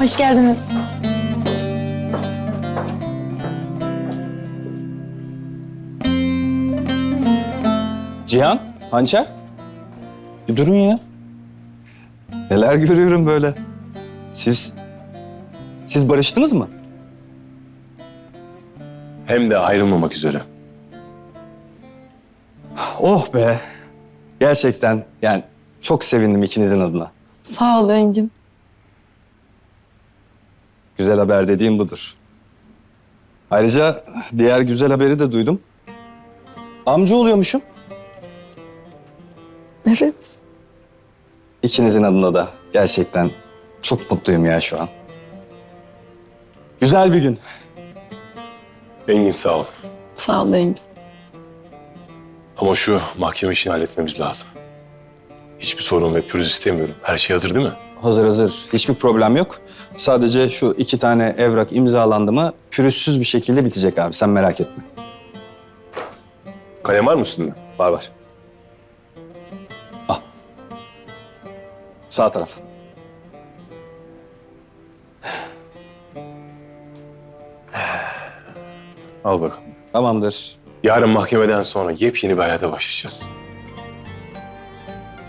Hoş geldiniz. Cihan, Hançer. Bir durun ya. Neler görüyorum böyle. Siz, siz barıştınız mı? Hem de ayrılmamak üzere. Oh be. Gerçekten yani çok sevindim ikinizin adına. Sağ ol Engin. Güzel haber dediğim budur. Ayrıca diğer güzel haberi de duydum. Amca oluyormuşum. Evet. İkinizin adına da gerçekten çok mutluyum ya şu an. Güzel bir gün. Engin sağ ol. Sağ ol Engin. Ama şu mahkeme işini halletmemiz lazım. Hiçbir sorun ve pürüz istemiyorum. Her şey hazır değil mi? Hazır hazır. Hiçbir problem yok. Sadece şu iki tane evrak imzalandı mı pürüzsüz bir şekilde bitecek abi. Sen merak etme. Kalem var mı üstünde? Var var. Al. Sağ taraf. Al bakalım. Tamamdır. Yarın mahkemeden sonra yepyeni bir hayata başlayacağız.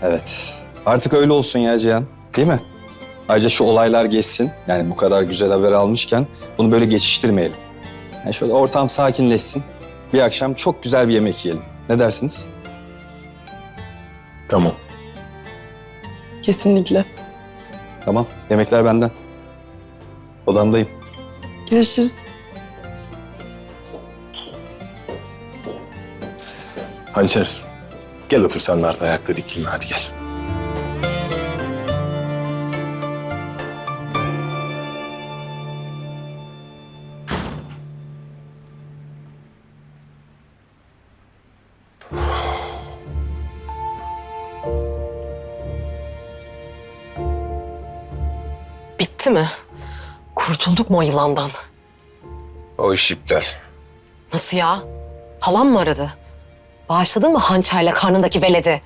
Evet. Artık öyle olsun ya Cihan. Değil mi? Ayrıca şu olaylar geçsin. Yani bu kadar güzel haber almışken bunu böyle geçiştirmeyelim. Yani şöyle ortam sakinleşsin. Bir akşam çok güzel bir yemek yiyelim. Ne dersiniz? Tamam. Kesinlikle. Tamam. Yemekler benden. Odamdayım. Görüşürüz. Hançer, gel otur sen de artık ayakta dikilme. Hadi gel. Bitti mi? Kurtulduk mu o yılandan? O iş iptal. Nasıl ya? Halam mı aradı? Bağışladın mı hançerle karnındaki veledi?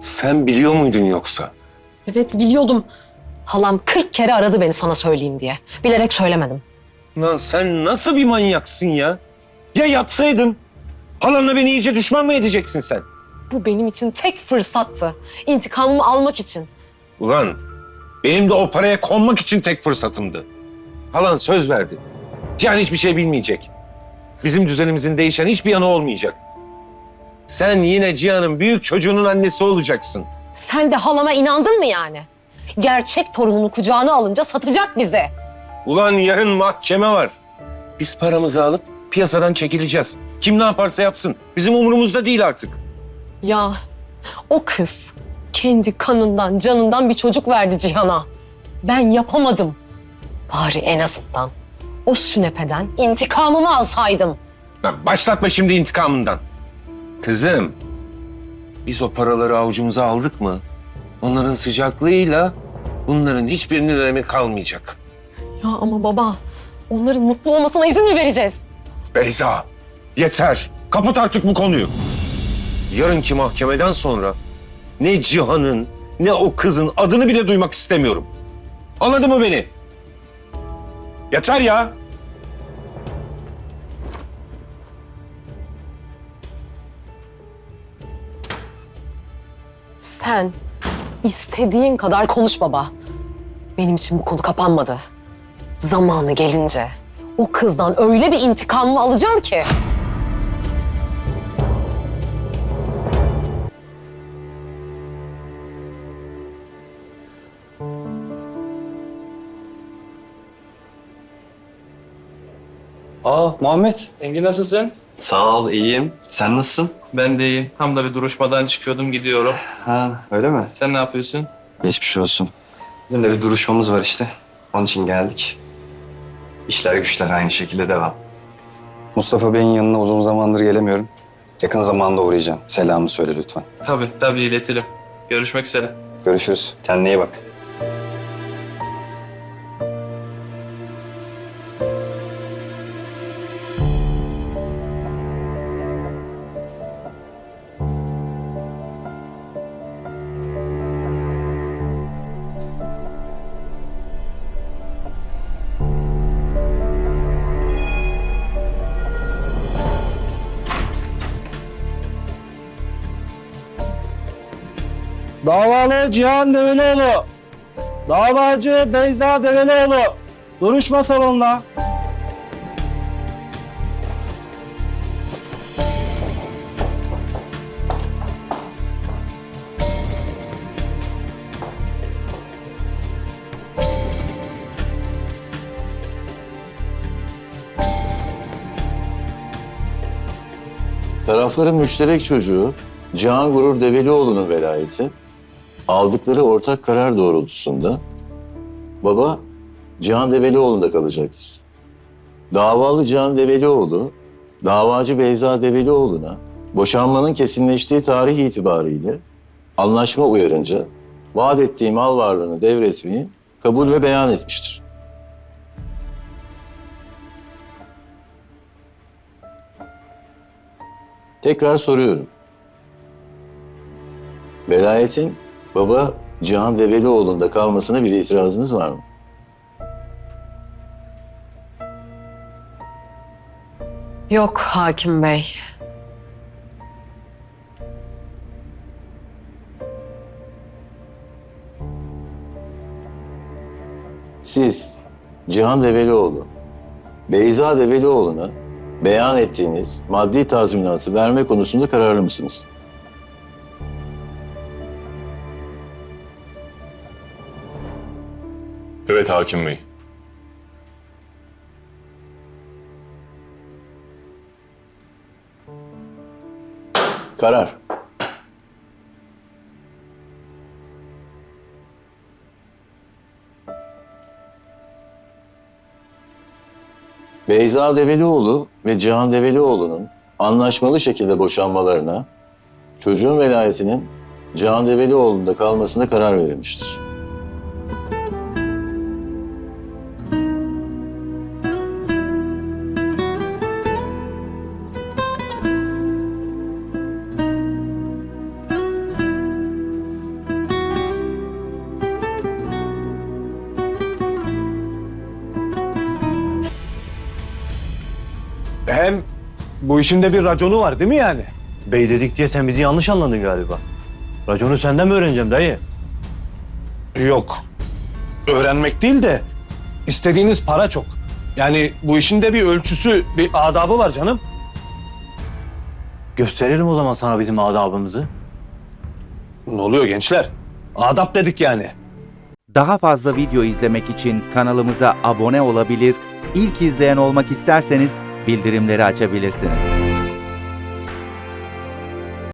Sen biliyor muydun yoksa? Evet biliyordum. Halam 40 kere aradı beni sana söyleyeyim diye. Bilerek söylemedim. Lan sen nasıl bir manyaksın ya? Ya yapsaydın? Halanla beni iyice düşman mı edeceksin sen? Bu benim için tek fırsattı. İntikamımı almak için. Ulan benim de o paraya konmak için tek fırsatımdı. Halan söz verdi. Cihan hiçbir şey bilmeyecek. Bizim düzenimizin değişen hiçbir yanı olmayacak. Sen yine Cihan'ın büyük çocuğunun annesi olacaksın. Sen de halama inandın mı yani? Gerçek torununu kucağına alınca satacak bizi. Ulan yarın mahkeme var. Biz paramızı alıp piyasadan çekileceğiz. Kim ne yaparsa yapsın. Bizim umurumuzda değil artık. Ya o kız kendi kanından, canından bir çocuk verdi Cihan'a. Ben yapamadım. Bari en azından o sünepeden intikamımı alsaydım. Lan başlatma şimdi intikamından. Kızım, biz o paraları avucumuza aldık mı? Onların sıcaklığıyla bunların hiçbirinin önemi kalmayacak. Ya ama baba, onların mutlu olmasına izin mi vereceğiz? Beyza, yeter. Kapat artık bu konuyu. Yarınki mahkemeden sonra ne Cihan'ın ne o kızın adını bile duymak istemiyorum. Anladın mı beni? Yeter ya. Sen istediğin kadar konuş baba. Benim için bu konu kapanmadı. Zamanı gelince o kızdan öyle bir intikamımı alacağım ki. Aa Muhammed. Engin nasılsın? Sağ ol iyiyim. Sen nasılsın? Ben de iyiyim. Tam da bir duruşmadan çıkıyordum gidiyorum. Ha öyle mi? Sen ne yapıyorsun? Geçmiş olsun. Bizim de bir duruşmamız var işte. Onun için geldik. İşler güçler aynı şekilde devam. Mustafa Bey'in yanına uzun zamandır gelemiyorum. Yakın zamanda uğrayacağım. Selamı söyle lütfen. Tabii tabii iletirim. Görüşmek üzere. Görüşürüz. Kendine iyi bak. Davalı Cihan Develioğlu. Davacı Beyza Develioğlu. Duruşma salonuna. Tarafların müşterek çocuğu Cihan Gurur Develioğlu'nun velayeti aldıkları ortak karar doğrultusunda baba Cihan Develioğlu'nda kalacaktır. Davalı Cihan Develioğlu, davacı Beyza Develioğlu'na boşanmanın kesinleştiği tarih itibariyle anlaşma uyarınca vaat ettiği mal varlığını devretmeyi kabul ve beyan etmiştir. Tekrar soruyorum. Velayetin baba Cihan Develioğlu'nda kalmasına bir itirazınız var mı? Yok hakim bey. Siz Cihan Develioğlu, Beyza Develioğlu'na beyan ettiğiniz maddi tazminatı verme konusunda kararlı mısınız? Evet hakim bey. Karar. Beyza Develioğlu ve Cihan Develioğlu'nun anlaşmalı şekilde boşanmalarına çocuğun velayetinin Cihan Develioğlu'nda kalmasına karar verilmiştir. İşin de bir raconu var değil mi yani? Bey dedik diye sen bizi yanlış anladın galiba. Raconu senden mi öğreneceğim dayı? Yok. Öğrenmek değil de istediğiniz para çok. Yani bu işin de bir ölçüsü, bir adabı var canım. Gösteririm o zaman sana bizim adabımızı. Ne oluyor gençler? Adap dedik yani. Daha fazla video izlemek için kanalımıza abone olabilir, ilk izleyen olmak isterseniz bildirimleri açabilirsiniz.